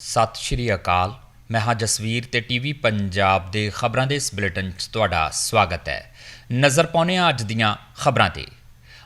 ਸਤਿ ਸ਼੍ਰੀ ਅਕਾਲ। ਮੈਂ ਹਾਂ ਜਸਵੀਰ ਤੇ ਟੀਵੀ ਪੰਜਾਬ ਦੇ ਖਬਰਾਂ ਦੇ ਇਸ ਬੁਲੇਟਿਨ 'ਚ ਤੁਹਾਡਾ ਸਵਾਗਤ ਹੈ। ਨਜ਼ਰ ਪਾਉਂਦੇ ਹਾਂ ਅੱਜ ਦੀਆਂ ਖਬਰਾਂ ਤੇ।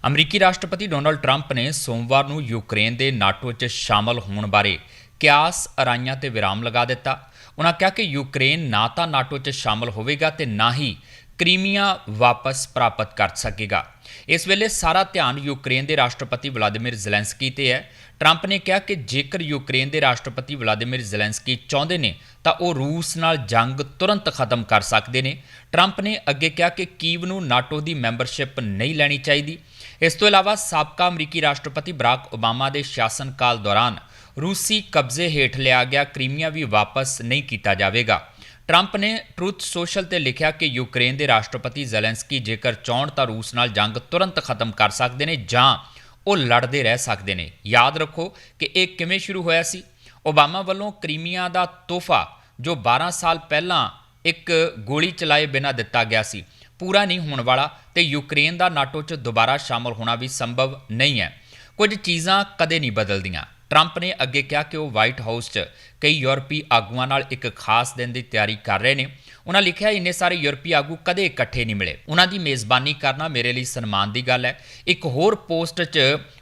ਅਮਰੀਕੀ ਰਾਸ਼ਟਰਪਤੀ ਡੋਨਲਡ ਟਰੰਪ ਨੇ ਸੋਮਵਾਰ ਨੂੰ ਯੂਕਰੇਨ ਦੇ ਨਾਟੋ 'ਚ ਸ਼ਾਮਲ ਹੋਣ ਬਾਰੇ ਕਿਆਸ, ਅਰਾਈਆਂ ਤੇ ਵਿਰਾਮ ਲਗਾ ਦਿੱਤਾ। ਉਹਨਾਂ ਕਿਹਾ ਕਿ ਯੂਕਰੇਨ ਨਾ ਤਾਂ ਨਾਟੋ 'ਚ ਸ਼ਾਮਲ ਹੋਵੇਗਾ ਤੇ ਨਾ ਹੀ ਕ੍ਰੀਮੀਆ ਵਾਪਸ ਪ੍ਰਾਪਤ ਕਰ ਸਕੇਗਾ। ਇਸ ਵੇਲੇ ਸਾਰਾ ਧਿਆਨ ਯੂਕਰੇਨ ਦੇ ਰਾਸ਼ਟਰਪਤੀ ਵਲਾਦੀਮਿਰ ਜ਼ੈਲੈਂਸਕੀ ਤੇ ਹੈ। ਟਰੰਪ ਨੇ ਕਿਹਾ ਕਿ ਜੇਕਰ ਯੂਕਰੇਨ ਦੇ ਰਾਸ਼ਟਰਪਤੀ ਵਲਾਦੀਮਿਰ ਜ਼ੈਲੈਂਸਕੀ ਚਾਹੁੰਦੇ ਨੇ, ਤਾਂ ਉਹ ਰੂਸ ਨਾਲ ਜੰਗ ਤੁਰੰਤ ਖਤਮ ਕਰ ਸਕਦੇ ਨੇ। ਟਰੰਪ ਨੇ ਅੱਗੇ ਕਿਹਾ ਕਿ ਕੀਵ ਨੂੰ ਨਾਟੋ ਦੀ ਮੈਂਬਰਸ਼ਿਪ ਨਹੀਂ ਲੈਣੀ ਚਾਹੀਦੀ। ਇਸ ਤੋਂ ਇਲਾਵਾ ਸਾਬਕਾ ਅਮਰੀਕੀ ਰਾਸ਼ਟਰਪਤੀ ਬਰਾਕ ਓਬਾਮਾ ਦੇ ਸ਼ਾਸਨ ਕਾਲ ਦੌਰਾਨ ਰੂਸੀ ਕਬਜ਼ੇ ਹੇਠ ਲਿਆ ਗਿਆ ਕ੍ਰੀਮੀਆ ਵੀ ਵਾਪਸ ਨਹੀਂ ਕੀਤਾ ਜਾਵੇਗਾ। ਟਰੰਪ ਨੇ ਟਰੂਥ ਸੋਸ਼ਲ ਤੇ ਲਿਖਿਆ ਕਿ ਯੂਕਰੇਨ ਦੇ ਰਾਸ਼ਟਰਪਤੀ ਜ਼ੈਲੈਂਸਕੀ ਜੇਕਰ ਚਾਹਣ ਤਾਂ ਰੂਸ ਨਾਲ ਜੰਗ ਤੁਰੰਤ ਖਤਮ ਕਰ ਸਕਦੇ ਨੇ ਜਾਂ ਉਹ ਲੜਦੇ ਰਹਿ ਸਕਦੇ ਨੇ। ਯਾਦ ਰੱਖੋ ਕਿ ਇਹ ਕਿਵੇਂ ਸ਼ੁਰੂ ਹੋਇਆ ਸੀ। ਓਬਾਮਾ ਵੱਲੋਂ ਕ੍ਰੀਮੀਆ ਦਾ ਤੋਹਫਾ, ਜੋ 12 ਸਾਲ ਪਹਿਲਾਂ ਇੱਕ ਗੋਲੀ ਚਲਾਏ ਬਿਨਾਂ ਦਿੱਤਾ ਗਿਆ ਸੀ, ਪੂਰਾ ਨਹੀਂ ਹੋਣ ਵਾਲਾ ਤੇ ਯੂਕਰੇਨ ਦਾ ਨਾਟੋ 'ਚ ਦੁਬਾਰਾ ਸ਼ਾਮਲ ਹੋਣਾ ਵੀ ਸੰਭਵ ਨਹੀਂ ਹੈ। ਕੁਝ ਚੀਜ਼ਾਂ ਕਦੇ ਨਹੀਂ ਬਦਲਦੀਆਂ। ਟਰੰਪ ਨੇ ਅੱਗੇ ਕਿਹਾ ਕਿ ਉਹ ਵਾਈਟ ਹਾਊਸ 'ਚ ਕਈ ਯੂਰਪੀ ਆਗੂਆਂ ਨਾਲ ਇੱਕ ਖਾਸ ਦਿਨ ਦੀ ਤਿਆਰੀ ਕਰ ਰਹੇ ਨੇ। ਉਹਨਾਂ ਲਿਖਿਆ, ਇੰਨੇ ਸਾਰੇ ਯੂਰਪੀ ਆਗੂ ਕਦੇ ਇਕੱਠੇ ਨਹੀਂ ਮਿਲੇ। ਉਹਨਾਂ ਦੀ ਮੇਜ਼ਬਾਨੀ ਕਰਨਾ ਮੇਰੇ ਲਈ ਸਨਮਾਨ ਦੀ ਗੱਲ ਹੈ। ਇੱਕ ਹੋਰ ਪੋਸਟ 'ਚ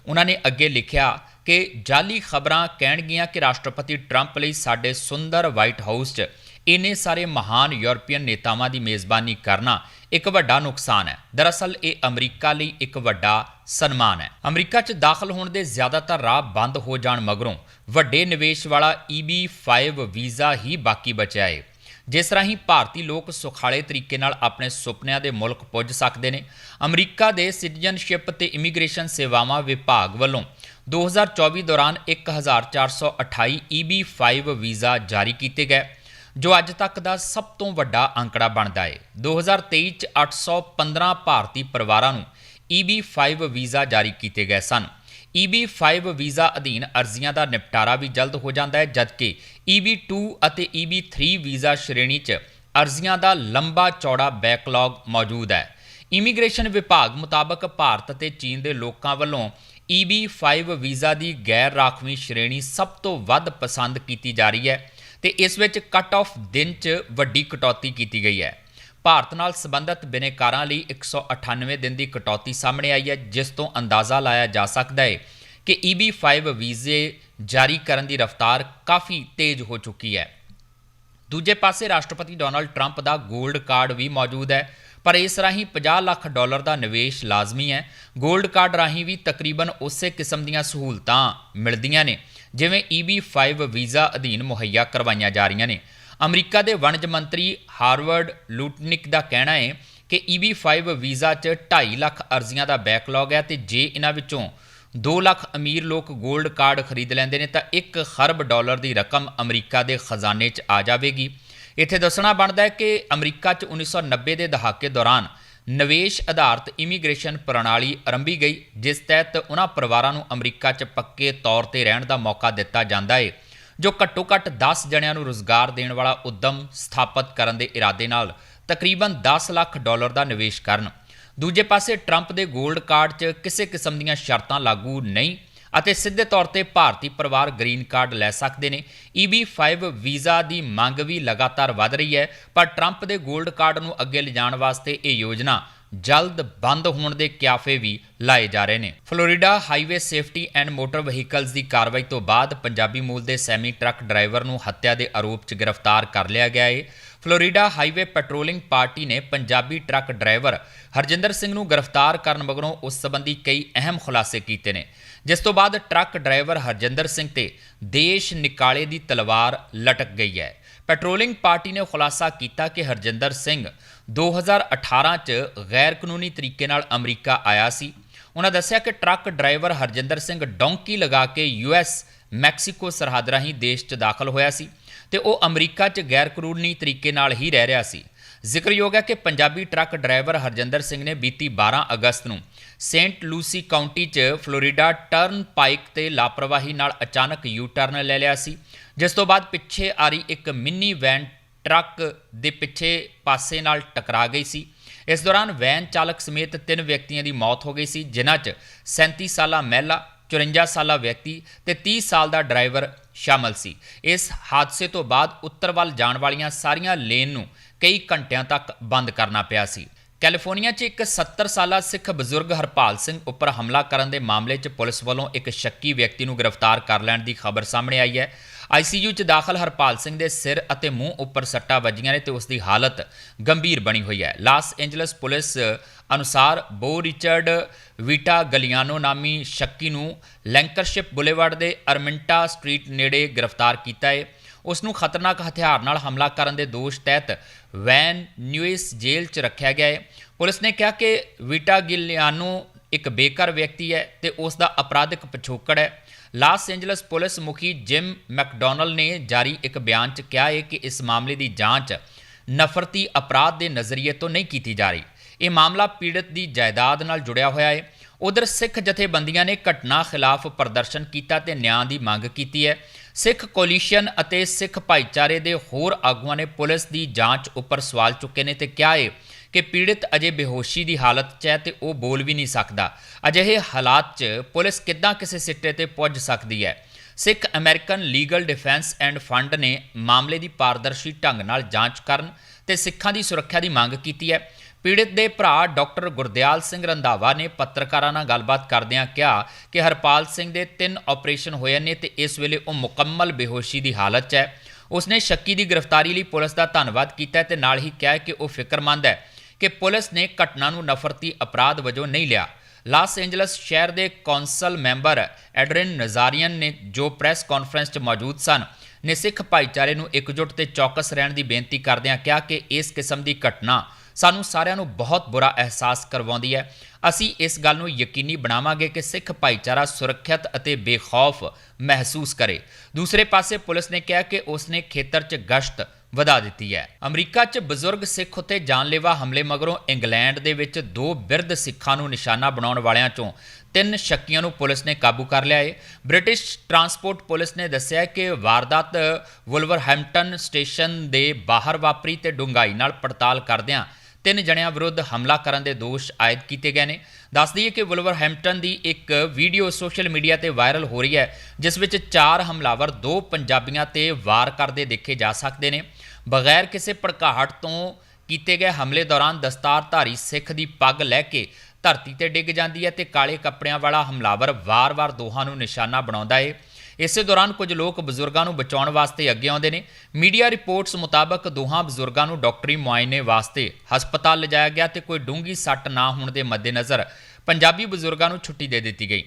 ਉਹਨਾਂ ਨੇ ਅੱਗੇ ਲਿਖਿਆ ਕਿ ਜਾਲੀ ਖਬਰਾਂ ਕਹਿਣਗੀਆਂ ਕਿ ਰਾਸ਼ਟਰਪਤੀ ਟਰੰਪ ਲਈ ਸਾਡੇ ਸੁੰਦਰ ਵਾਈਟ ਹਾਊਸ 'ਚ ਇੰਨੇ ਸਾਰੇ ਮਹਾਨ ਯੂਰਪੀਅਨ ਨੇਤਾਵਾਂ ਦੀ ਮੇਜ਼ਬਾਨੀ ਕਰਨਾ ਇੱਕ ਵੱਡਾ ਨੁਕਸਾਨ ਹੈ। ਦਰਅਸਲ ਇਹ ਅਮਰੀਕਾ ਲਈ ਇੱਕ ਵੱਡਾ ਸਨਮਾਨ ਹੈ। ਅਮਰੀਕਾ 'ਚ ਦਾਖਲ ਹੋਣ ਦੇ ਜ਼ਿਆਦਾਤਰ ਰਾਹ ਬੰਦ ਹੋ ਜਾਣ ਮਗਰੋਂ ਵੱਡੇ ਨਿਵੇਸ਼ ਵਾਲਾ EB5 ਵੀਜ਼ਾ ਹੀ ਬਾਕੀ ਬਚਿਆ ਹੈ ਜਿਸ ਰਾਹੀਂ ਭਾਰਤੀ ਲੋਕ ਸੁਖਾਲੇ ਤਰੀਕੇ ਨਾਲ ਆਪਣੇ ਸੁਪਨਿਆਂ ਦੇ ਮੁਲਕ ਪੁੱਜ ਸਕਦੇ ਨੇ। ਅਮਰੀਕਾ ਦੇ ਸਿਟੀਜ਼ਨਸ਼ਿਪ ਤੇ ਇਮੀਗ੍ਰੇਸ਼ਨ ਸੇਵਾਵਾਂ ਵਿਭਾਗ ਵੱਲੋਂ 2024 ਦੌਰਾਨ 1428 EB5 ਵੀਜ਼ਾ ਜਾਰੀ ਕੀਤੇ ਗਏ। ਜੋ ਅੱਜ ਤੱਕ ਦਾ ਸਭ ਤੋਂ ਵੱਡਾ ਅੰਕੜਾ ਬਣਦਾ ਹੈ 2023 ਚ 815 ਭਾਰਤੀ ਪਰਿਵਾਰਾਂ ਨੂੰ EB5 ਵੀਜ਼ਾ ਜਾਰੀ ਕੀਤੇ ਗਏ ਸਨ। EB5 ਵੀਜ਼ਾ ਅਧੀਨ ਅਰਜ਼ੀਆਂ ਦਾ ਨਿਪਟਾਰਾ ਵੀ ਜਲਦ ਹੋ ਜਾਂਦਾ ਹੈ ਜਦਕਿ EB2 ਅਤੇ EB3 ਵੀਜ਼ਾ ਸ਼੍ਰੇਣੀ 'ਚ ਅਰਜ਼ੀਆਂ ਦਾ ਲੰਬਾ ਚੌੜਾ ਬੈਕਲੌਗ ਮੌਜੂਦ ਹੈ। ਇਮੀਗ੍ਰੇਸ਼ਨ ਵਿਭਾਗ ਮੁਤਾਬਕ ਭਾਰਤ ਅਤੇ ਚੀਨ ਦੇ ਲੋਕਾਂ ਵੱਲੋਂ EB5 ਵੀਜ਼ਾ ਦੀ ਗੈਰ ਰਾਖਵੀਂ ਸ਼੍ਰੇਣੀ ਸਭ ਤੋਂ ਵੱਧ ਪਸੰਦ ਕੀਤੀ ਜਾ ਰਹੀ ਹੈ। ਤੇ ਇਸ ਵਿੱਚ ਕੱਟ ਆਫ ਦਿਨ 'ਚ ਵੱਡੀ ਕਟੌਤੀ ਕੀਤੀ ਗਈ ਹੈ। ਭਾਰਤ ਨਾਲ ਸੰਬੰਧਿਤ ਬਿਨੇਕਾਰਾਂ ਲਈ 198 ਦਿਨ ਦੀ ਕਟੌਤੀ ਸਾਹਮਣੇ ਆਈ ਹੈ, ਜਿਸ ਤੋਂ ਅੰਦਾਜ਼ਾ ਲਾਇਆ ਜਾ ਸਕਦਾ ਹੈ ਕਿ EB5 ਵੀਜ਼ੇ ਜਾਰੀ ਕਰਨ ਦੀ ਰਫ਼ਤਾਰ ਕਾਫੀ ਤੇਜ਼ ਹੋ ਚੁੱਕੀ ਹੈ। ਦੂਜੇ ਪਾਸੇ ਰਾਸ਼ਟਰਪਤੀ ਡੋਨਲਡ ਟਰੰਪ ਦਾ 골ਡ ਕਾਰਡ ਵੀ ਮੌਜੂਦ ਹੈ, ਪਰ ਇਸ ਰਾਹੀਂ 50 ਲੱਖ ਡਾਲਰ ਦਾ ਨਿਵੇਸ਼ ਲਾਜ਼ਮੀ ਹੈ। 골ਡ ਕਾਰਡ ਰਾਹੀਂ ਵੀ ਤਕਰੀਬਨ ਉਸੇ ਕਿਸਮ ਦੀਆਂ ਸਹੂਲਤਾਂ ਮਿਲਦੀਆਂ ਨੇ। ਜਿਵੇਂ EB5 ਵੀਜ਼ਾ ਅਧੀਨ ਮੁਹੱਈਆ ਕਰਵਾਈਆਂ ਜਾ ਰਹੀਆਂ ਨੇ। ਅਮਰੀਕਾ ਦੇ ਵਣਜ ਮੰਤਰੀ ਹਾਰਵਰਡ ਲੂਟਨਿਕ ਦਾ ਕਹਿਣਾ ਹੈ ਕਿ EB5 ਵੀਜ਼ਾ 'ਚ 2.5 ਲੱਖ ਅਰਜ਼ੀਆਂ ਦਾ ਬੈਕਲੌਗ ਹੈ ਤੇ ਜੇ ਇਹਨਾਂ ਵਿੱਚੋਂ 2 ਲੱਖ ਅਮੀਰ ਲੋਕ 골ਡ ਕਾਰਡ ਖਰੀਦ ਲੈਂਦੇ ਨੇ ਤਾਂ 1 ਖਰਬ ਡਾਲਰ ਦੀ ਰਕਮ ਅਮਰੀਕਾ ਦੇ ਖਜ਼ਾਨੇ 'ਚ ਆ ਜਾਵੇਗੀ। ਇੱਥੇ ਦੱਸਣਾ ਬਣਦਾ ਹੈ ਕਿ ਅਮਰੀਕਾ 'ਚ 1990 ਦੇ ਦਹਾਕੇ ਦੌਰਾਨ ਨਿਵੇਸ਼ ਆਧਾਰਿਤ ਇਮੀਗ੍ਰੇਸ਼ਨ ਪ੍ਰਣਾਲੀ ਆਰੰਭੀ ਗਈ, ਜਿਸ ਤਹਿਤ ਉਹਨਾਂ ਪਰਿਵਾਰਾਂ ਨੂੰ ਅਮਰੀਕਾ 'ਚ ਪੱਕੇ ਤੌਰ ਤੇ ਰਹਿਣ ਦਾ ਮੌਕਾ ਦਿੱਤਾ ਜਾਂਦਾ ਹੈ ਜੋ ਘੱਟੋ ਘੱਟ 10 ਜਣਿਆਂ ਨੂੰ ਰੋਜ਼ਗਾਰ ਦੇਣ ਵਾਲਾ ਉਦਮ ਸਥਾਪਿਤ ਕਰਨ ਦੇ ਇਰਾਦੇ ਨਾਲ ਤਕਰੀਬਨ 10 ਲੱਖ ਡਾਲਰ ਦਾ ਨਿਵੇਸ਼ ਕਰਨ। ਦੂਜੇ ਪਾਸੇ ਟਰੰਪ ਦੇ 골ਡ ਕਾਰਡ 'ਚ ਕਿਸੇ ਕਿਸਮ ਦੀਆਂ ਸ਼ਰਤਾਂ ਲਾਗੂ ਨਹੀਂ ਅਤੇ ਸਿੱਧੇ ਤੌਰ ਤੇ ਭਾਰਤੀ ਪਰਿਵਾਰ ਗ੍ਰੀਨ ਕਾਰਡ ਲੈ ਸਕਦੇ ਨੇ। EB5 ਵੀਜ਼ਾ ਦੀ ਮੰਗ ਵੀ ਲਗਾਤਾਰ ਵਧ ਰਹੀ ਹੈ, ਪਰ ਟਰੰਪ ਦੇ 골ਡ ਕਾਰਡ ਨੂੰ ਅੱਗੇ ਲਿਜਾਣ ਵਾਸਤੇ ਇਹ ਯੋਜਨਾ ਜਲਦ ਬੰਦ ਹੋਣ ਦੇ ਕਿਆਫੇ ਵੀ ਲਾਏ ਜਾ ਰਹੇ ਨੇ। Florida highway safety and motor vehicles ਦੀ ਕਾਰਵਾਈ ਤੋਂ ਬਾਅਦ ਪੰਜਾਬੀ ਮੂਲ ਦੇ ਸੈਮੀ ਟਰੱਕ ਡਰਾਈਵਰ ਨੂੰ ਹੱਤਿਆ ਦੇ ਆਰੋਪ 'ਚ ਗ੍ਰਿਫਤਾਰ ਕਰ ਲਿਆ ਗਿਆ ਹੈ ਫਲੋਰੀਡਾ ਹਾਈਵੇ ਪੈਟਰੋਲਿੰਗ ਪਾਰਟੀ ਨੇ ਪੰਜਾਬੀ ਟਰੱਕ ਡਰਾਈਵਰ ਹਰਜਿੰਦਰ ਸਿੰਘ ਨੂੰ ਗ੍ਰਿਫਤਾਰ ਕਰਨ ਮਗਰੋਂ ਉਸ ਸੰਬੰਧੀ ਕਈ ਅਹਿਮ ਖੁਲਾਸੇ ਕੀਤੇ ਨੇ। ਜਿਸ ਤੋਂ ਬਾਅਦ ਟਰੱਕ ਡਰਾਈਵਰ ਹਰਜਿੰਦਰ ਸਿੰਘ ਤੇ ਦੇਸ਼ ਨਿਕਾਲੇ ਦੀ ਤਲਵਾਰ ਲਟਕ ਗਈ ਹੈ। ਪੈਟਰੋਲਿੰਗ ਪਾਰਟੀ ਨੇ ਖੁਲਾਸਾ ਕੀਤਾ ਕਿ ਹਰਜਿੰਦਰ ਸਿੰਘ 2018 ਚ ਗੈਰ ਕਾਨੂੰਨੀ ਤਰੀਕੇ ਨਾਲ ਅਮਰੀਕਾ ਆਇਆ ਸੀ। ਉਹਨਾਂ ਦੱਸਿਆ ਕਿ truck driver Harjinder Singh donkey ਲਗਾ ਕੇ ਯੂਐਸ ਮੈਕਸੀਕੋ ਸਰਹੱਦ ਰਾਹੀਂ ਦੇਸ਼ 'ਚ ਦਾਖਲ ਹੋਇਆ ਸੀ ਤੇ ਉਹ ਅਮਰੀਕਾ 'ਚ ਗੈਰ ਕਾਨੂੰਨੀ ਤਰੀਕੇ ਨਾਲ ਹੀ ਰਹਿ ਰਿਹਾ ਸੀ। ਜ਼ਿਕਰਯੋਗ ਹੈ ਕਿ ਪੰਜਾਬੀ ਟਰੱਕ ਡਰਾਈਵਰ ਹਰਜਿੰਦਰ ਸਿੰਘ ਨੇ ਬੀਤੀ 12 ਅਗਸਤ ਨੂੰ ਸੇਂਟ ਲੂਸੀ ਕਾਉਂਟੀ 'ਚ ਫਲੋਰੀਡਾ ਟਰਨ ਪਾਈਕ ਤੇ ਲਾਪਰਵਾਹੀ ਨਾਲ ਅਚਾਨਕ ਯੂ ਟਰਨ ਲੈ ਲਿਆ ਸੀ, ਜਿਸ ਤੋਂ ਬਾਅਦ ਪਿੱਛੇ ਆ ਰਹੀ ਇੱਕ ਮਿੰਨੀ ਵੈਨ ਟਰੱਕ ਦੇ ਪਿੱਛੇ ਪਾਸੇ ਨਾਲ ਟਕਰਾ ਗਈ ਸੀ। ਇਸ ਦੌਰਾਨ ਵੈਨ ਚਾਲਕ ਸਮੇਤ ਤਿੰਨ ਵਿਅਕਤੀਆਂ ਦੀ ਮੌਤ ਹੋ ਗਈ ਸੀ, ਜਿਨ੍ਹਾਂ 'ਚ 37 ਸਾਲਾ ਮਹਿਲਾ 54 ਸਾਲਾ ਵਿਅਕਤੀ ਤੇ 30 ਸਾਲ ਦਾ ਡਰਾਈਵਰ ਸ਼ਾਮਲ ਸੀ। ਇਸ ਹਾਦਸੇ ਤੋਂ ਬਾਅਦ ਉੱਤਰ ਵੱਲ ਜਾਣ ਵਾਲੀਆਂ ਸਾਰੀਆਂ ਲੇਨ ਨੂੰ ਕਈ ਘੰਟਿਆਂ ਤੱਕ ਬੰਦ ਕਰਨਾ ਪਿਆ ਸੀ। ਕੈਲੀਫੋਰਨੀਆ 'ਚ ਇੱਕ 70 ਸਾਲਾ ਸਿੱਖ ਬਜ਼ੁਰਗ ਹਰਪਾਲ ਸਿੰਘ ਉੱਪਰ ਹਮਲਾ ਕਰਨ ਦੇ ਮਾਮਲੇ 'ਚ ਪੁਲਿਸ ਵੱਲੋਂ ਇੱਕ ਸ਼ੱਕੀ ਵਿਅਕਤੀ ਨੂੰ ਗ੍ਰਿਫਤਾਰ ਕਰ ਲੈਣ ਦੀ ਖਬਰ ਸਾਹਮਣੇ ਆਈ ਹੈ। ਆਈਸੀਯੂ 'ਚ ਦਾਖਲ ਹਰਪਾਲ ਸਿੰਘ ਦੇ ਸਿਰ ਅਤੇ ਮੂੰਹ ਉੱਪਰ ਸੱਟਾਂ ਵੱਜੀਆਂ ਨੇ ਤੇ ਉਸ ਦੀ ਹਾਲਤ ਗੰਭੀਰ ਬਣੀ ਹੋਈ ਹੈ। ਲਾਸ ਐਂਜਲਸ ਪੁਲਿਸ ਅਨੁਸਾਰ ਬੋ ਰਿਚਰਡ ਵੀਟਾ ਗਲੀਆਨੋ ਨਾਮੀ ਸ਼ੱਕੀ ਨੂੰ ਲੈਂਕਰਸ਼ਿਪ ਬੁਲੇਵਾਰਡ ਦੇ ਅਰਮਿੰਟਾ ਸਟਰੀਟ ਨੇੜੇ ਗ੍ਰਿਫਤਾਰ ਕੀਤਾ ਹੈ। ਉਸ ਨੂੰ ਖਤਰਨਾਕ ਹਥਿਆਰ ਨਾਲ ਹਮਲਾ ਕਰਨ ਦੇ ਦੋਸ਼ ਤਹਿਤ ਵੈਨ ਨਿਊਇਸ ਜੇਲ੍ਹ 'ਚ ਰੱਖਿਆ ਗਿਆ ਹੈ। ਪੁਲਿਸ ਨੇ ਕਿਹਾ ਕਿ ਵੀਟਾ ਗਿਲਿਆਨੋ ਇੱਕ ਬੇਘਰ ਵਿਅਕਤੀ ਹੈ ਤੇ ਉਸ ਦਾ ਅਪਰਾਧਿਕ ਪਿਛੋਕੜ ਹੈ। ਲਾਸ ਐਂਜਲਸ ਪੁਲਿਸ ਮੁਖੀ ਜਿਮ ਮੈਕਡੋਨਲ ਨੇ ਜਾਰੀ ਇੱਕ ਬਿਆਨ 'ਚ ਕਿਹਾ ਹੈ ਕਿ ਇਸ ਮਾਮਲੇ ਦੀ ਜਾਂਚ ਨਫ਼ਰਤੀ ਅਪਰਾਧ ਦੇ ਨਜ਼ਰੀਏ ਤੋਂ ਨਹੀਂ ਕੀਤੀ ਜਾ ਰਹੀ। ਇਹ ਮਾਮਲਾ ਪੀੜਤ ਦੀ ਜਾਇਦਾਦ ਨਾਲ ਜੁੜਿਆ ਹੋਇਆ ਹੈ। ਉਧਰ ਸਿੱਖ ਜਥੇਬੰਦੀਆਂ ਨੇ ਘਟਨਾ ਖਿਲਾਫ ਪ੍ਰਦਰਸ਼ਨ ਕੀਤਾ ਤੇ ਨਿਆਂ ਦੀ ਮੰਗ ਕੀਤੀ ਹੈ। ਸਿੱਖ ਕੋਲੀਸ਼ਨ ਅਤੇ ਸਿੱਖ ਭਾਈਚਾਰੇ ਦੇ ਹੋਰ ਆਗੂਆਂ ਨੇ ਪੁਲਿਸ ਦੀ ਜਾਂਚ ਉੱਪਰ ਸਵਾਲ ਚੁੱਕੇ ਨੇ ਤੇ ਕਿਹਾ ਹੈ ਕਿ ਪੀੜਤ ਅਜੇ ਬੇਹੋਸ਼ੀ ਦੀ ਹਾਲਤ 'ਚ ਹੈ ਤੇ ਉਹ ਬੋਲ ਵੀ ਨਹੀਂ ਸਕਦਾ। ਅਜਿਹੇ ਹਾਲਾਤ 'ਚ ਪੁਲਿਸ ਕਿੱਦਾਂ ਕਿਸੇ ਸਿੱਟੇ ਤੇ ਪੁੱਜ ਸਕਦੀ ਹੈ? Sikh American legal defence and fund ਨੇ ਮਾਮਲੇ ਦੀ ਪਾਰਦਰਸ਼ੀ ਢੰਗ ਨਾਲ ਜਾਂਚ ਕਰਨ ਤੇ ਸਿੱਖਾਂ ਦੀ ਸੁਰੱਖਿਆ ਦੀ ਮੰਗ ਕੀਤੀ ਹੈ। ਪੀੜਤ ਦੇ ਭਰਾ ਡਾਕਟਰ ਗੁਰਦਿਆਲ ਸਿੰਘ ਰੰਧਾਵਾ ਨੇ ਪੱਤਰਕਾਰਾਂ ਨਾਲ ਗੱਲਬਾਤ ਕਰਦਿਆਂ ਕਿਹਾ ਕਿ ਹਰਪਾਲ ਸਿੰਘ ਦੇ ਤਿੰਨ ਆਪਰੇਸ਼ਨ ਹੋਏ ਨੇ ਤੇ ਇਸ ਵੇਲੇ ਉਹ ਮੁਕੰਮਲ ਬੇਹੋਸ਼ੀ ਦੀ ਹਾਲਤ 'ਚ ਹੈ। ਉਸਨੇ ਸ਼ੱਕੀ ਦੀ ਗ੍ਰਿਫਤਾਰੀ ਲਈ ਪੁਲਿਸ ਦਾ ਧੰਨਵਾਦ ਕੀਤਾ ਤੇ ਨਾਲ ਹੀ ਕਿਹਾ ਕਿ ਉਹ ਫਿਕਰਮੰਦ ਹੈ ਕਿ ਪੁਲਿਸ ਨੇ ਘਟਨਾ ਨੂੰ ਨਫ਼ਰਤੀ ਅਪਰਾਧ ਵਜੋਂ ਨਹੀਂ ਲਿਆ। ਲਾਸ ਐਂਜਲਸ ਸ਼ਹਿਰ ਦੇ ਕੌਂਸਲ ਮੈਂਬਰ ਐਡਰਿਨ ਨਜ਼ਾਰੀਅਨ ਨੇ ਜੋ ਪ੍ਰੈਸ ਕਾਨਫਰੰਸ 'ਚ ਮੌਜੂਦ ਸਨ, ਨੇ ਸਿੱਖ ਭਾਈਚਾਰੇ ਨੂੰ ਇਕਜੁੱਟ ਤੇ ਚੌਕਸ ਰਹਿਣ ਦੀ ਬੇਨਤੀ ਕਰਦਿਆਂ ਕਿਹਾ ਕਿ ਇਸ ਕਿਸਮ ਦੀ ਘਟਨਾ ਸਾਨੂੰ ਸਾਰਿਆਂ ਨੂੰ ਬਹੁਤ ਬੁਰਾ ਅਹਿਸਾਸ ਕਰਵਾਉਂਦੀ ਹੈ। ਅਸੀਂ ਇਸ ਗੱਲ ਨੂੰ ਯਕੀਨੀ ਬਣਾਵਾਂਗੇ ਕਿ ਸਿੱਖ ਭਾਈਚਾਰਾ ਸੁਰੱਖਿਅਤ ਅਤੇ ਬੇਖੌਫ ਮਹਿਸੂਸ ਕਰੇ। ਦੂਸਰੇ ਪਾਸੇ ਪੁਲਿਸ ਨੇ ਕਿਹਾ ਕਿ ਉਸ ਨੇ ਖੇਤਰ 'ਚ ਗਸ਼ਤ ਵਧਾ ਦਿੱਤੀ ਹੈ। ਅਮਰੀਕਾ 'ਚ ਬਜ਼ੁਰਗ ਸਿੱਖ ਉਤੇ ਜਾਨਲੇਵਾ ਹਮਲੇ ਮਗਰੋਂ ਇੰਗਲੈਂਡ ਦੇ ਵਿੱਚ ਦੋ ਬਿਰਧ ਸਿੱਖਾਂ ਨੂੰ ਨਿਸ਼ਾਨਾ ਬਣਾਉਣ ਵਾਲਿਆਂ 'ਚੋਂ ਤਿੰਨ ਸ਼ੱਕੀਆਂ ਨੂੰ ਪੁਲਿਸ ਨੇ ਕਾਬੂ ਕਰ ਲਿਆ ਹੈ। ਬ੍ਰਿਟਿਸ਼ ਟਰਾਂਸਪੋਰਟ ਪੁਲਿਸ ਨੇ ਦੱਸਿਆ ਕਿ ਵਾਰਦਾਤ ਵੁਲਵਰਹੈਂਪਟਨ ਸਟੇਸ਼ਨ ਦੇ ਬਾਹਰ ਵਾਪਰੀ ਤੇ ਡੂੰਘਾਈ ਨਾਲ ਪੜਤਾਲ ਕਰਦਿਆਂ ਤਿੰਨ ਜਣਿਆਂ ਵਿਰੁੱਧ ਹਮਲਾ ਕਰਨ ਦੇ ਦੋਸ਼ ਆਇਦ ਕੀਤੇ ਗਏ ਨੇ। ਦੱਸ ਦਈਏ ਕਿ ਵੁਲਵਰਹੈਂਪਟਨ ਦੀ ਇੱਕ ਵੀਡੀਓ ਸੋਸ਼ਲ ਮੀਡੀਆ ਤੇ ਵਾਇਰਲ ਹੋ ਰਹੀ ਹੈ, ਜਿਸ ਵਿੱਚ ਚਾਰ ਹਮਲਾਵਰ ਦੋ ਪੰਜਾਬੀਆਂ ਤੇ ਵਾਰ ਕਰਦੇ ਦੇਖੇ ਜਾ ਸਕਦੇ ਨੇ। ਬਗੈਰ ਕਿਸੇ ਭੜਕਾਹਟ ਤੋਂ ਕੀਤੇ ਗਏ ਹਮਲੇ ਦੌਰਾਨ ਦਸਤਾਰਧਾਰੀ ਸਿੱਖ ਦੀ ਪੱਗ ਲੈ ਕੇ ਧਰਤੀ ਤੇ ਡਿੱਗ ਜਾਂਦੀ ਹੈ ਤੇ ਕਾਲੇ ਕੱਪੜਿਆਂ ਵਾਲਾ ਹਮਲਾਵਰ ਵਾਰ-ਵਾਰ ਦੋਹਾਂ ਨੂੰ ਨਿਸ਼ਾਨਾ ਬਣਾਉਂਦਾ ਹੈ ਇਸੇ ਦੌਰਾਨ ਕੁਝ ਲੋਕ ਬਜ਼ੁਰਗਾਂ ਨੂੰ ਬਚਾਉਣ ਵਾਸਤੇ ਅੱਗੇ ਆਉਂਦੇ ਨੇ। ਮੀਡੀਆ ਰਿਪੋਰਟਸ ਮੁਤਾਬਕ ਦੋਹਾਂ ਬਜ਼ੁਰਗਾਂ ਨੂੰ ਡਾਕਟਰੀ ਮੁਆਇਨੇ ਵਾਸਤੇ ਹਸਪਤਾਲ ਲਿਜਾਇਆ ਗਿਆ ਤੇ ਕੋਈ ਡੂੰਗੀ ਸੱਟ ਨਾ ਹੋਣ ਦੇ ਮੱਦੇਨਜ਼ਰ ਪੰਜਾਬੀ ਬਜ਼ੁਰਗਾਂ ਨੂੰ ਛੁੱਟੀ ਦੇ ਦਿੱਤੀ ਗਈ।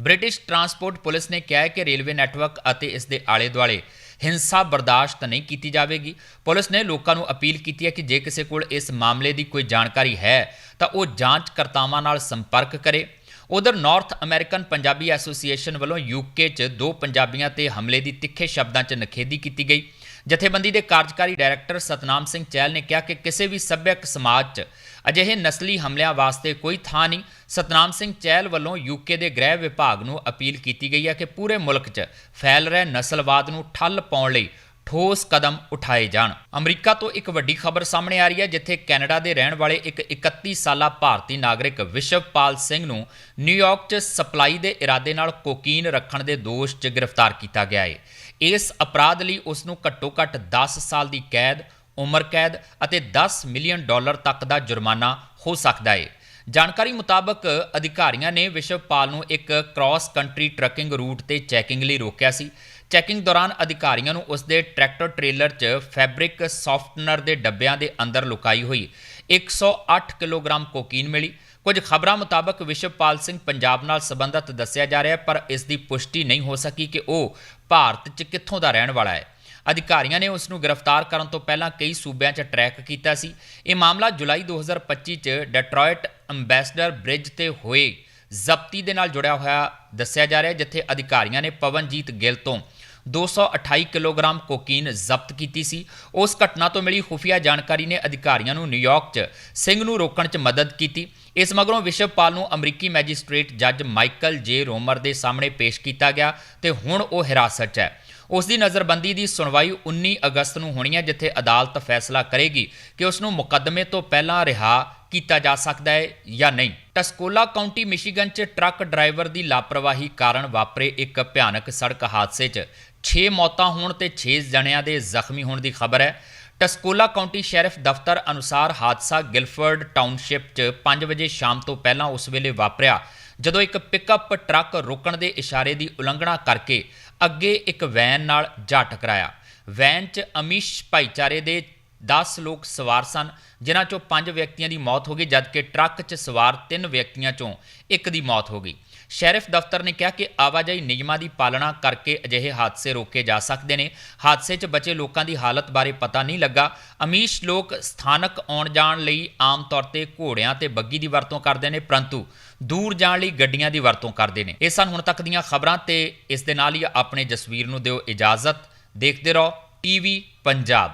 ਬ੍ਰਿਟਿਸ਼ ਟਰਾਂਸਪੋਰਟ ਪੁਲਿਸ ਨੇ ਕਿਹਾ ਹੈ ਕਿ ਰੇਲਵੇ ਨੈਟਵਰਕ ਅਤੇ ਇਸ ਦੇ ਆਲੇ-ਦੁਆਲੇ ਹਿੰਸਾ ਬਰਦਾਸ਼ਤ ਨਹੀਂ ਕੀਤੀ ਜਾਵੇਗੀ। ਪੁਲਿਸ ਨੇ ਲੋਕਾਂ ਨੂੰ ਅਪੀਲ ਕੀਤੀ ਹੈ ਕਿ ਜੇ ਕਿਸੇ ਕੋਲ ਇਸ ਮਾਮਲੇ ਦੀ ਕੋਈ ਜਾਣਕਾਰੀ ਹੈ, ਤਾਂ ਉਹ ਜਾਂਚਕਰਤਾਵਾਂ ਨਾਲ ਸੰਪਰਕ ਕਰੇ। ਉਧਰ ਨਾਰਥ ਅਮਰੀਕਨ ਪੰਜਾਬੀ ਐਸੋਸੀਏਸ਼ਨ ਵੱਲੋਂ ਯੂਕੇ 'ਚ ਦੋ ਪੰਜਾਬੀਆਂ ਤੇ ਹਮਲੇ ਦੀ ਤਿੱਖੇ ਸ਼ਬਦਾਂ 'ਚ ਨਖੇਦੀ ਕੀਤੀ ਗਈ। ਜਥੇਬੰਦੀ ਦੇ ਕਾਰਜਕਾਰੀ ਡਾਇਰੈਕਟਰ ਸਤਨਾਮ ਸਿੰਘ ਚਹਿਲ ਨੇ ਕਿਹਾ ਕਿ ਕਿਸੇ ਵੀ ਸੱਭਿਅਕ ਸਮਾਜ 'ਚ ਅਜਿਹੇ ਨਸਲੀ ਹਮਲਿਆਂ ਵਾਸਤੇ ਕੋਈ ਥਾਂ ਨਹੀਂ। ਸਤਨਾਮ ਸਿੰਘ ਚਹਿਲ ਵੱਲੋਂ ਯੂਕੇ ਦੇ ਗ੍ਰਹਿ ਵਿਭਾਗ ਨੂੰ ਅਪੀਲ ਕੀਤੀ ਗਈ ਹੈ ਕਿ ਪੂਰੇ ਮੁਲਕ 'ਚ ਫੈਲ ਰਹੇ ਨਸਲਵਾਦ ਨੂੰ ਠੱਲ ਪਾਉਣ ਲਈ ਠੋਸ ਕਦਮ ਉਠਾਏ ਜਾਣ। ਅਮਰੀਕਾ ਤੋਂ ਇੱਕ ਵੱਡੀ ਖਬਰ ਸਾਹਮਣੇ ਆ ਰਹੀ ਹੈ, ਜਿੱਥੇ ਕੈਨੇਡਾ ਦੇ ਰਹਿਣ ਵਾਲੇ ਇੱਕ 31 ਸਾਲਾ ਭਾਰਤੀ ਨਾਗਰਿਕ ਵਿਸ਼ਵਪਾਲ ਸਿੰਘ ਨੂੰ ਨਿਊਯਾਰਕ 'ਚ ਸਪਲਾਈ ਦੇ ਇਰਾਦੇ ਨਾਲ ਕੋਕੀਨ ਰੱਖਣ ਦੇ ਦੋਸ਼ 'ਚ ਗ੍ਰਿਫਤਾਰ ਕੀਤਾ ਗਿਆ ਹੈ ਇਸ ਅਪਰਾਧ ਲਈ ਉਸ ਨੂੰ ਘੱਟੋ-ਘੱਟ 10 ਸਾਲ ਦੀ ਕੈਦ, ਉਮਰ ਕੈਦ ਅਤੇ 10 ਮਿਲੀਅਨ ਡਾਲਰ ਤੱਕ ਦਾ ਜੁਰਮਾਨਾ ਹੋ ਸਕਦਾ ਹੈ ਜਾਣਕਾਰੀ ਮੁਤਾਬਕ ਅਧਿਕਾਰੀਆਂ ਨੇ ਵਿਸ਼ਵਪਾਲ ਨੂੰ ਇੱਕ ਕ੍ਰਾਸ ਕੰਟਰੀ ਟਰੱਕਿੰਗ ਰੂਟ ਤੇ ਚੈਕਿੰਗ ਲਈ ਰੋਕਿਆ ਸੀ। ਚੈਕਿੰਗ ਦੌਰਾਨ ਅਧਿਕਾਰੀਆਂ ਨੂੰ ਉਸ ਦੇ ਟਰੈਕਟਰ ਟ੍ਰੇਲਰ 'ਚ ਫੈਬਰਿਕ ਸੌਫਟਨਰ ਦੇ ਡੱਬਿਆਂ ਦੇ ਅੰਦਰ ਲੁਕਾਈ ਹੋਈ 108 ਕਿਲੋਗ੍ਰਾਮ ਕੋਕੀਨ ਮਿਲੀ। ਕੁਝ ਖਬਰਾਂ ਮੁਤਾਬਕ ਵਿਸ਼ਵਪਾਲ ਸਿੰਘ ਪੰਜਾਬ ਨਾਲ ਸੰਬੰਧਿਤ ਦੱਸਿਆ ਜਾ ਰਿਹਾ ਹੈ, ਪਰ ਇਸ ਦੀ ਪੁਸ਼ਟੀ ਨਹੀਂ ਹੋ ਸਕੀ ਕਿ ਉਹ ਭਾਰਤ 'ਚ ਕਿੱਥੋਂ ਦਾ ਰਹਿਣ ਵਾਲਾ ਹੈ। ਅਧਿਕਾਰੀਆਂ ਨੇ ਉਸ ਨੂੰ ਗ੍ਰਿਫਤਾਰ ਕਰਨ ਤੋਂ ਪਹਿਲਾਂ ਕਈ ਸੂਬਿਆਂ 'ਚ ਟਰੈਕ ਕੀਤਾ ਸੀ। ਇਹ ਮਾਮਲਾ ਜੁਲਾਈ 2025 'ਚ ਡੈਟਰੋਇਟ ਅੰਬੈਸਡਰ ਬ੍ਰਿਜ ਤੇ ਹੋਏ ਜ਼ਬਤੀ ਦੇ ਨਾਲ ਜੁੜਿਆ ਹੋਇਆ ਦੱਸਿਆ ਜਾ ਰਿਹਾ ਜਿੱਥੇ ਅਧਿਕਾਰੀਆਂ ਨੇ ਪਵਨਜੀਤ ਗਿੱਲ ਤੋਂ 228 ਕਿਲੋਗ੍ਰਾਮ ਕੋਕੀਨ ਜ਼ਬਤ ਕੀਤੀ ਸੀ। ਉਸ ਘਟਨਾ ਤੋਂ ਮਿਲੀ ਖੁਫੀਆ ਜਾਣਕਾਰੀ ਨੇ ਅਧਿਕਾਰੀਆਂ ਨੂੰ ਨਿਊਯਾਰਕ 'ਚ ਸਿੰਘ ਨੂੰ ਰੋਕਣ 'ਚ ਮਦਦ ਕੀਤੀ। ਇਸ ਮਗਰੋਂ ਵਿਸ਼ਵਪਾਲ ਨੂੰ ਅਮਰੀਕੀ ਮੈਜਿਸਟ੍ਰੇਟ ਜੱਜ ਮਾਈਕਲ ਜੇ ਰੋਮਰ ਦੇ ਸਾਹਮਣੇ ਪੇਸ਼ ਕੀਤਾ ਗਿਆ ਤੇ ਹੁਣ ਉਹ ਹਿਰਾਸਤ 'ਚ ਹੈ। ਉਸ ਦੀ ਨਜ਼ਰਬੰਦੀ ਦੀ ਸੁਣਵਾਈ 19 ਅਗਸਤ ਨੂੰ ਹੋਣੀ ਹੈ, ਜਿੱਥੇ ਅਦਾਲਤ ਫੈਸਲਾ ਕਰੇਗੀ ਕਿ ਉਸ ਨੂੰ ਮੁਕੱਦਮੇ ਤੋਂ ਪਹਿਲਾਂ ਰਿਹਾ ਕੀਤਾ ਜਾ ਸਕਦਾ ਹੈ ਜਾਂ ਨਹੀਂ। ਟਸਕੋਲਾ ਕਾਉਂਟੀ, ਮਿਸ਼ੀਗਨ 'ਚ ਟਰੱਕ ਡਰਾਈਵਰ ਦੀ ਲਾਪਰਵਾਹੀ ਕਾਰਨ ਵਾਪਰੇ ਇੱਕ ਭਿਆਨਕ ਸੜਕ ਹਾਦਸੇ 'ਚ 6 ਮੌਤਾਂ ਹੋਣ ਤੇ 6 ਜਣਿਆਂ ਦੇ ਜ਼ਖਮੀ ਹੋਣ ਦੀ ਖਬਰ ਹੈ। ਟਸਕੋਲਾ ਕਾਉਂਟੀ ਸ਼ੈਰਿਫ ਦਫ਼ਤਰ ਅਨੁਸਾਰ ਹਾਦਸਾ ਗਿਲਫਰਡ ਟਾਊਨਸ਼ਿਪ 'ਚ 5 ਵਜੇ ਸ਼ਾਮ ਤੋਂ ਪਹਿਲਾਂ ਉਸ ਵੇਲੇ ਵਾਪਰਿਆ, ਜਦੋਂ ਇੱਕ ਪਿਕਅਪ ਟਰੱਕ ਰੁਕਣ ਦੇ ਇਸ਼ਾਰੇ ਦੀ ਉਲੰਘਣਾ ਕਰਕੇ ਅੱਗੇ ਇੱਕ ਵੈਨ ਨਾਲ ਜਾ ਟਕਰਾਇਆ। ਵੈਨ 'ਚ ਅਮੀਸ਼ ਭਾਈਚਾਰੇ ਦੇ 10 ਲੋਕ ਸਵਾਰ ਸਨ, ਜਿਨ੍ਹਾਂ ਚੋਂ 5 ਵਿਅਕਤੀਆਂ ਦੀ ਮੌਤ ਹੋ ਗਈ, ਜਦਕਿ ਟਰੱਕ 'ਚ ਸਵਾਰ 3 ਵਿਅਕਤੀਆਂ ਚੋਂ ਇੱਕ ਦੀ ਮੌਤ ਹੋ ਗਈ। ਸ਼ੈਰਿਫ ਦਫ਼ਤਰ ਨੇ ਕਿਹਾ ਕਿ ਆਵਾਜਾਈ ਨਿਯਮਾਂ ਦੀ ਪਾਲਣਾ ਕਰਕੇ ਅਜਿਹੇ ਹਾਦਸੇ ਰੋਕੇ ਜਾ ਸਕਦੇ ਨੇ। ਹਾਦਸੇ 'ਚ ਬਚੇ ਲੋਕਾਂ ਦੀ ਹਾਲਤ ਬਾਰੇ ਪਤਾ ਨਹੀਂ ਲੱਗਾ। ਅਮੀਸ਼ ਲੋਕ ਸਥਾਨਕ ਆਉਣ ਜਾਣ ਲਈ ਆਮ ਤੌਰ ਤੇ ਘੋੜਿਆਂ ਤੇ ਬੱਗੀ ਦੀ ਵਰਤੋਂ ਕਰਦੇ ਨੇ, ਪਰੰਤੂ ਦੂਰ ਜਾਣ ਲਈ ਗੱਡੀਆਂ ਦੀ ਵਰਤੋਂ ਕਰਦੇ ਨੇ। ਇਹ ਸਨ ਹੁਣ ਤੱਕ ਦੀਆਂ ਖਬਰਾਂ ਤੇ ਇਸ ਦੇ ਨਾਲ ਹੀ ਆਪਣੇ ਜਸਵੀਰ ਨੂੰ ਦਿਓ ਇਜਾਜ਼ਤ। ਦੇਖਦੇ ਰਹੋ, ਟੀਵੀ ਪੰਜਾਬ।